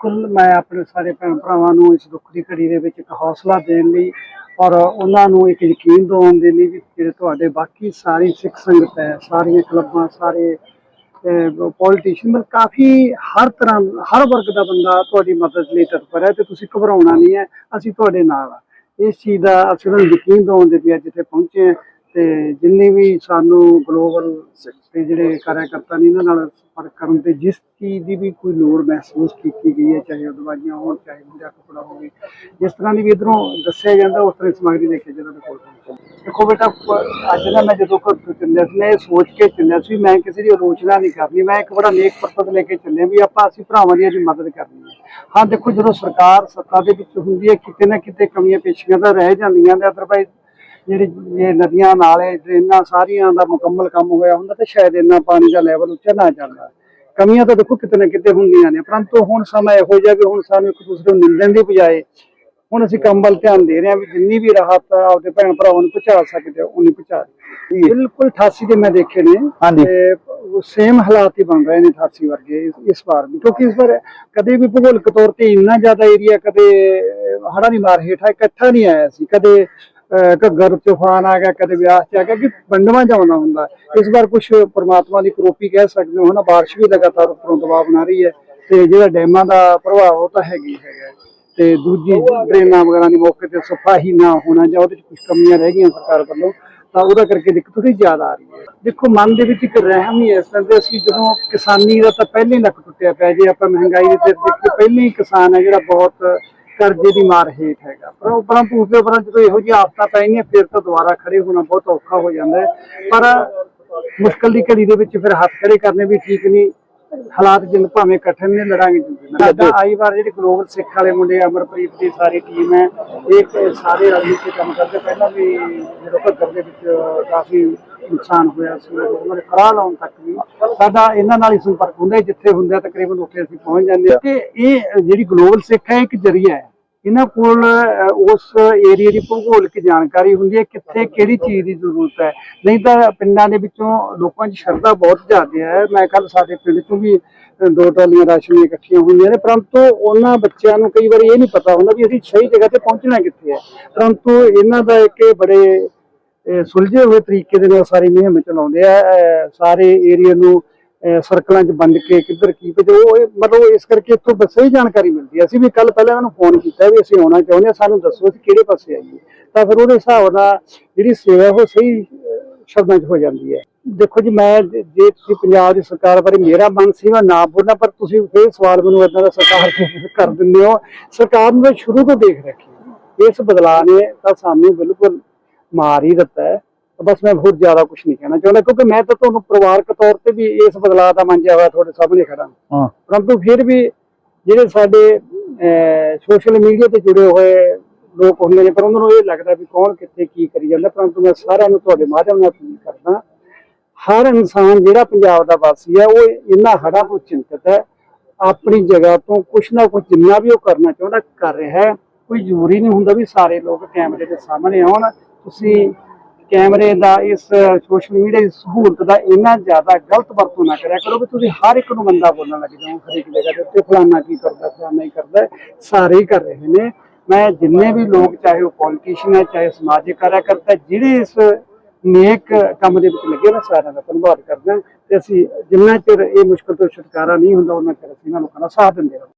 ਕੁੱਲ ਮੈਂ ਆਪਣੇ ਸਾਰੇ ਭੈਣ ਭਰਾਵਾਂ ਨੂੰ ਇਸ ਦੁੱਖ ਦੀ ਘੜੀ ਦੇ ਵਿੱਚ ਇੱਕ ਹੌਸਲਾ ਦੇਣ ਲਈ ਔਰ ਉਹਨਾਂ ਨੂੰ ਇੱਕ ਯਕੀਨ ਦਿਵਾਉਣ ਦੇ ਲਈ ਵੀ ਜਿਹੜੇ ਤੁਹਾਡੇ ਬਾਕੀ ਸਾਰੀ ਸਿੱਖ ਸੰਗਤ ਹੈ, ਸਾਰੀਆਂ ਕਲੱਬਾਂ, ਸਾਰੇ ਪੋਲੀਟੀਸ਼ੀਅਨ ਮਤਲਬ ਕਾਫੀ ਹਰ ਤਰ੍ਹਾਂ, ਹਰ ਵਰਗ ਦਾ ਬੰਦਾ ਤੁਹਾਡੀ ਮਦਦ ਲਈ ਤਤਪਰ ਹੈ ਤੇ ਤੁਸੀਂ ਘਬਰਾਉਣਾ ਨਹੀਂ ਹੈ, ਅਸੀਂ ਤੁਹਾਡੇ ਨਾਲ ਆ ਇਸ ਚੀਜ਼ ਦਾ ਅਸੀਂ ਉਹਨਾਂ ਨੂੰ ਯਕੀਨ ਦਿਵਾਉਣ ਦੇ ਲਈ ਅੱਜ ਇੱਥੇ ਪਹੁੰਚੇ ਹਾਂ। ਤੇ ਜਿੰਨੇ ਵੀ ਸਾਨੂੰ ਗਲੋਬਲ ਤੇ ਜਿਹੜੇ ਕਾਰਜਕਰਤਾ ਨੇ, ਇਹਨਾਂ ਨਾਲ ਸੰਪਰਕ ਕਰਨ ਤੇ ਜਿਸ ਚੀਜ਼ ਦੀ ਵੀ ਕੋਈ ਲੋੜ ਮਹਿਸੂਸ ਕੀਤੀ ਗਈ ਹੈ, ਚਾਹੇ ਉਹ ਦਵਾਈਆਂ ਹੋਣ, ਚਾਹੇ ਮੁੰਡਾ ਕੱਪੜਾ ਹੋਵੇ, ਜਿਸ ਤਰ੍ਹਾਂ ਦੀ ਵੀ ਇਧਰੋਂ ਦੱਸਿਆ ਜਾਂਦਾ, ਉਸ ਤਰ੍ਹਾਂ ਦੀ ਸਮੱਗਰੀ ਲੈ ਕੇ ਜਿਹਨਾਂ ਦੇ ਕੋਲ। ਦੇਖੋ ਬੇਟਾ ਅੱਜ ਨਾ ਮੈਂ ਜਦੋਂ ਘਰ ਚੱਲਿਆ ਸੀ, ਮੈਂ ਇਹ ਸੋਚ ਕੇ ਚੱਲਿਆ ਸੀ ਵੀ ਮੈਂ ਕਿਸੇ ਦੀ ਆਲੋਚਨਾ ਨਹੀਂ ਕਰਨੀ, ਮੈਂ ਇੱਕ ਬੜਾ ਨੇਕ ਪਰਪਸ ਲੈ ਕੇ ਚੱਲਿਆ ਵੀ ਆਪਾਂ ਅਸੀਂ ਭਰਾਵਾਂ ਦੀ ਇਹਦੀ ਮਦਦ ਕਰਨੀ ਹੈ। ਹਾਂ, ਦੇਖੋ ਜਦੋਂ ਸਰਕਾਰ ਸੱਤਾ ਦੇ ਵਿੱਚ ਹੁੰਦੀ ਹੈ, ਕਿਤੇ ਨਾ ਕਿਤੇ ਕਮੀਆਂ ਪੇਸ਼ੀਆਂ ਤਾਂ ਰਹਿ ਜਾਂਦੀਆਂ ਨੇ ਅਦਰਵਾਈਜ਼ ਜਿਹੜੀ ਇਹ ਨਦੀਆਂ ਨਾਲੇ ਡਰੇਨਾਂ ਸਾਰੀਆਂ ਦਾ ਮੁਕੰਮਲ ਕੰਮ ਹੋਇਆ ਹੁੰਦਾ ਤੇ ਸ਼ਾਇਦ ਇੰਨਾ ਪਾਣੀ ਦਾ ਲੈਵਲ ਉੱਚਾ ਨਾ ਜਾਂਦਾ ਕਮੀਆਂ ਤਾਂ ਦੇਖੋ ਕਿਤੇ ਨਾ ਕਿਤੇ ਹੁੰਦੀਆਂ ਨੇ ਪਰੰਤੂ ਹੁਣ ਸਮਾਂ ਇਹੋ ਜਿਹਾ ਵੀ ਹੁਣ ਸਾਨੂੰ ਇੱਕ ਦੂਸਰੇ ਨੂੰ ਨਿੰਦਣ ਦੀ ਬਜਾਏ ਹੁਣ ਅਸੀਂ ਕੰਮ ਵੱਲ ਧਿਆਨ ਦੇ ਰਹੇ ਹਾਂ ਵੀ ਜਿੰਨੀ ਵੀ ਰਾਹਤ ਆਪਦੇ ਭੈਣ ਭਰਾਵਾਂ ਨੂੰ ਪਹੁੰਚਾ ਸਕਦੇ ਹੋ ਉਨੀ ਪਹੁੰਚਾ। ਬਿਲਕੁਲ 88 ਦੇ ਮੈਂ ਦੇਖੇ ਨੇ। ਤੇ ਸੇਮ ਹਾਲਾਤ ਹੀ ਬਣ ਰਹੇ ਨੇ 88 ਵਰਗੇ ਇਸ- ਵਾਰ ਵੀ ਕਿਉਂਕਿ ਇਸ ਵਾਰ ਕਦੇ ਵੀ ਭੂਗੋਲਿਕ ਤੌਰ ਤੇ ਇੰਨਾ ਜ਼ਿਆਦਾ ਏਰੀਆ ਕਦੇ ਹੜਾ ਦੀ ਮਾਰ ਹੇਠਾਂ ਇਕੱਠਾ ਨਹੀਂ ਆਇਆ ਸੀ ਕਦੇ ਘੱਗਰ ਤੂਫਾਨ ਆ ਗਿਆ, ਕਦੇ ਵਿਆਸ ਚ ਆ ਗਿਆ, ਕਿ ਵੰਡਵਾ ਜਾਉਂਦਾ ਹੁੰਦਾ। ਇਸ ਵਾਰ ਕੁਝ ਪ੍ਰਮਾਤਮਾ ਦੀ ਕਰੋਪੀ ਕਹਿ ਸਕਦੇ ਹੋ ਨਾ, ਬਾਰਿਸ਼ ਵੀ ਲਗਾਤਾਰ ਉੱਪਰੋਂ ਦਬਾਅ ਬਣਾ ਰਹੀ ਹੈ ਤੇ ਜਿਹੜਾ ਡੈਮਾਂ ਦਾ ਪ੍ਰਭਾਵ ਉਹ ਤਾਂ ਹੈਗੀ ਹੈਗਾ। ਤੇ ਦੂਜੀ ਡਰੇਨਾਂ ਵਗੈਰਾ ਦੀ ਮੌਕੇ ਤੇ ਸਫ਼ਾਈ ਨਾ ਹੋਣਾ ਜਾਂ ਉਹਦੇ ਚ ਕੁਝ ਕਮੀਆਂ ਰਹਿ ਗਈਆਂ ਸਰਕਾਰ ਵੱਲੋਂ, ਤਾਂ ਉਹਦਾ ਕਰਕੇ ਦਿੱਕਤ ਥੋੜੀ ਜ਼ਿਆਦਾ ਆ ਰਹੀ ਹੈ। ਦੇਖੋ, ਮਨ ਦੇ ਵਿੱਚ ਇੱਕ ਰਹਿਮ ਹੀ ਇਸ ਤਰ੍ਹਾਂ ਦੇ, ਅਸੀਂ ਜਦੋਂ ਕਿਸਾਨੀ ਦਾ ਤਾਂ ਪਹਿਲੇ ਲੱਕ ਟੁੱਟਿਆ ਪਿਆ, ਜੇ ਆਪਾਂ ਮਹਿੰਗਾਈ ਦੇ ਸਿਰ ਦੇਖੀਏ, ਪਹਿਲੇ ਹੀ ਕਿਸਾਨ ਹੈ ਜਿਹੜਾ ਬਹੁਤ ਕਰਜ਼ੇ ਦੀ ਮਾਰ ਹੇਠ ਹੈਗਾ। ਪਰ ਉਹ ਪਰੰਤੂ ਉਸ ਜਦੋਂ ਇਹੋ ਜਿਹੀ ਆਫਤਾਂ ਪੈਣੀਆਂ ਫਿਰ ਤਾਂ ਦੁਬਾਰਾ ਖੜੇ ਹੋਣਾ ਬਹੁਤ ਔਖਾ ਹੋ ਜਾਂਦਾ ਹੈ। ਪਰ ਮੁਸ਼ਕਲ ਦੀ ਘੜੀ ਦੇ ਵਿੱਚ ਫਿਰ ਹੱਥ ਖੜੇ ਕਰਨੇ ਵੀ ਠੀਕ ਨਹੀਂ। ਹਾਲਾਤ ਜਿੰਨ ਭਾਵੇਂ ਕਠਿਨ ਨੇ, ਲੜਾਂਗੇ ਜਿੰਦੇ ਆਈ ਵਾਰ ਜਿਹੜੇ ਗਲੋਬਲ ਸਿੱਖ ਵਾਲੇ ਮੁੰਡੇ ਅਮਰਪ੍ਰੀਤ ਦੀ ਸਾਰੀ ਟੀਮ ਹੈ, ਇਹ ਸਾਰੇ ਰਲ ਮਿਲ ਕੇ ਕੰਮ ਕਰਦੇ। ਪਹਿਲਾਂ ਵੀ ਜਦੋਂ ਘੱਗਰ ਦੇ ਵਿੱਚ ਕਾਫੀ ਨੁਕਸਾਨ ਹੋਇਆ ਸੀ ਉਹਨਾਂ ਦੇ ਫਰਾਹ ਲਾਉਣ ਤੱਕ ਵੀ। ਸਾਡਾ ਇਹਨਾਂ ਨਾਲ ਹੀ ਸੰਪਰਕ ਹੁੰਦਾ ਜਿੱਥੇ ਹੁੰਦਾ ਤਕਰੀਬਨ ਉੱਥੇ ਅਸੀਂ ਪਹੁੰਚ ਜਾਂਦੇ ਹਾਂ। ਕਿ ਇਹ ਜਿਹੜੀ ਗਲੋਬਲ ਸਿੱਖ ਹੈ, ਇੱਕ ਜਰੀਆ ਹੈ। ਇਹਨਾਂ ਕੋਲ ਉਸ ਏਰੀਆ ਦੀ ਭੂਗੋਲਿਕ ਜਾਣਕਾਰੀ ਹੁੰਦੀ ਹੈ, ਕਿੱਥੇ ਕਿਹੜੀ ਚੀਜ਼ ਦੀ ਜ਼ਰੂਰਤ ਹੈ। ਨਹੀਂ ਤਾਂ ਪਿੰਡਾਂ ਦੇ ਵਿੱਚੋਂ ਲੋਕਾਂ 'ਚ ਸ਼ਰਧਾ ਬਹੁਤ ਜ਼ਿਆਦਾ ਹੈ। ਮੈਂ ਕੱਲ ਸਾਡੇ ਪਿੰਡ 'ਚੋਂ ਵੀ ਦੋ ਟਰਾਲੀਆਂ ਰਾਸ਼ਨ ਇਕੱਠੀਆਂ ਹੋਈਆਂ ਨੇ। ਪਰੰਤੂ ਉਹਨਾਂ ਬੱਚਿਆਂ ਨੂੰ ਕਈ ਵਾਰੀ ਇਹ ਨਹੀਂ ਪਤਾ ਹੁੰਦਾ ਵੀ ਅਸੀਂ ਸਹੀ ਜਗ੍ਹਾ ਤੇ ਪਹੁੰਚਣਾ ਕਿੱਥੇ ਹੈ। ਪਰੰਤੂ ਇਹਨਾਂ ਦਾ ਇੱਕ ਬੜੇ ਸੁਲਝੇ ਹੋਏ ਤਰੀਕੇ ਦੇ ਨਾਲ ਸਾਰੀ ਮੁਹਿੰਮ ਚਲਾਉਂਦੇ ਆ ਸਾਰੇ ਏਰੀਆ ਨੂੰ ਸਰਕਲਾਂ 'ਚ ਵੰਡ ਕੇ ਕਿੱਧਰ ਕੀ ਤੇ ਮਤਲਬ ਇਸ ਕਰਕੇ ਇੱਥੋਂ ਬਸ ਸਹੀ ਜਾਣਕਾਰੀ ਮਿਲਦੀ ਹੈ ਅਸੀਂ ਵੀ ਕੱਲ ਪਹਿਲਾਂ ਉਹਨਾਂ ਨੂੰ ਫੋਨ ਕੀਤਾ ਵੀ ਅਸੀਂ ਆਉਣਾ ਚਾਹੁੰਦੇ ਹਾਂ ਸਾਨੂੰ ਦੱਸੋ ਅਸੀਂ ਕਿਹੜੇ ਪਾਸੇ ਆਈਏ। ਤਾਂ ਫਿਰ ਉਹਦੇ ਹਿਸਾਬ ਨਾਲ ਜਿਹੜੀ ਸੇਵਾ ਉਹ ਸਹੀ ਸ਼ਬਦਾਂ 'ਚ ਹੋ ਜਾਂਦੀ ਹੈ। ਦੇਖੋ ਜੀ, ਮੈਂ ਜੇ ਤੁਸੀਂ ਪੰਜਾਬ ਦੀ ਸਰਕਾਰ ਬਾਰੇ ਮੇਰਾ ਮਨ ਸੀ, ਮੈਂ ਨਾ ਬੋਲਣਾ, ਪਰ ਤੁਸੀਂ ਫਿਰ ਸਵਾਲ ਮੈਨੂੰ ਇਦਾਂ ਦਾ ਸਰਕਾਰ ਕਰ ਦਿੰਦੇ ਹੋ। ਸਰਕਾਰ ਨੂੰ ਮੈਂ ਸ਼ੁਰੂ ਤੋਂ ਦੇਖ ਰੱਖੀ। ਇਸ ਬਦਲਾਅ ਨੇ ਤਾਂ ਸਾਨੂੰ ਬਿਲਕੁਲ ਮਾਰ ਹੀ ਦਿੱਤਾ ਤਾਂ ਬਸ ਮੈਂ ਬਹੁਤ ਜ਼ਿਆਦਾ ਕੁਝ ਨਹੀਂ ਕਹਿਣਾ ਚਾਹੁੰਦਾ ਕਿਉਂਕਿ ਮੈਂ ਤਾਂ ਤੁਹਾਨੂੰ ਪਰਿਵਾਰਕ ਤੌਰ ਤੇ ਵੀ ਇਸ ਬਦਲਾਅ ਦਾ ਮੰਨਿਆ ਹੋਇਆ ਤੁਹਾਡੇ ਸਾਹਮਣੇ ਖੜਾ ਹਾਂ। ਪਰੰਤੂ ਫਿਰ ਵੀ ਜਿਹੜੇ ਸਾਡੇ ਸੋਸ਼ਲ ਮੀਡੀਆ ਤੇ ਜੁੜੇ ਹੋਏ ਲੋਕ ਹੁੰਦੇ ਨੇ ਪਰ ਉਹਨਾਂ ਨੂੰ ਇਹ ਲੱਗਦਾ ਵੀ ਕੌਣ ਕਿੱਥੇ ਕੀ ਕਰੀ ਜਾਂਦਾ। ਪਰੰਤੂ ਮੈਂ ਸਾਰਿਆਂ ਨੂੰ ਤੁਹਾਡੇ ਮਾਧਿਅਮ ਨਾਲ ਅਪੀਲ ਕਰਦਾ ਹਰ ਇਨਸਾਨ ਜਿਹੜਾ ਪੰਜਾਬ ਦਾ ਵਾਸੀ ਹੈ ਉਹ ਇਹਨਾਂ ਹੜ੍ਹਾਂ ਤੋਂ ਚਿੰਤਤ ਹੈ ਆਪਣੀ ਜਗ੍ਹਾ ਤੋਂ ਕੁਛ ਨਾ ਕੁਛ ਜਿੰਨਾ ਵੀ ਉਹ ਕਰਨਾ ਚਾਹੁੰਦਾ ਕਰ ਰਿਹਾ ਹੈ। ਕੋਈ ਜ਼ਰੂਰੀ ਨਹੀਂ ਹੁੰਦਾ ਵੀ ਸਾਰੇ ਲੋਕ ਕੈਮਰੇ ਦੇ ਸਾਹਮਣੇ ਆਉਣ ਤੁਸੀਂ ਕੈਮਰੇ ਦਾ ਇਸ ਸੋਸ਼ਲ ਮੀਡੀਆ ਦੀ ਸਹੂਲਤ ਦਾ ਇੰਨਾ ਜ਼ਿਆਦਾ ਗਲਤ ਵਰਤੋਂ ਨਾ ਕਰਿਆ ਕਰੋ ਵੀ ਤੁਸੀਂ ਹਰ ਇੱਕ ਨੂੰ ਬੰਦਾ ਬੋਲਣ ਲੱਗ ਜਾਓ ਹਰੇਕ ਜਗ੍ਹਾ ਦੇ ਉੱਤੇ ਫਲਾਨਾ ਕੀ ਕਰਦਾ, ਫਲਾਨਾ ਹੀ ਕਰਦਾ, ਸਾਰੇ ਹੀ ਕਰ ਰਹੇ ਨੇ। ਮੈਂ ਜਿੰਨੇ ਵੀ ਲੋਕ, ਚਾਹੇ ਉਹ ਪੋਲੀਟੀਸ਼ੀਅਨ ਹੈ, ਚਾਹੇ ਸਮਾਜਿਕ ਕਾਰਜਕਰਤਾ ਜਿਹੜੇ ਇਸ ਨੇਕ ਕੰਮ ਦੇ ਵਿੱਚ ਲੱਗੇ ਨਾ ਸਾਰਿਆਂ ਦਾ ਧੰਨਵਾਦ ਕਰਦਾ। ਹਾਂ ਤੇ ਅਸੀਂ ਜਿੰਨਾ ਚਿਰ ਇਹ ਮੁਸ਼ਕਲ ਤੋਂ ਛੁਟਕਾਰਾ ਨਹੀਂ ਹੁੰਦਾ, ਉਹਨਾਂ ਚਿਰ ਅਸੀਂ ਇਹਨਾਂ ਲੋਕਾਂ ਦਾ ਸਾਥ ਦਿੰਦੇ ਰਹਾਂਗੇ।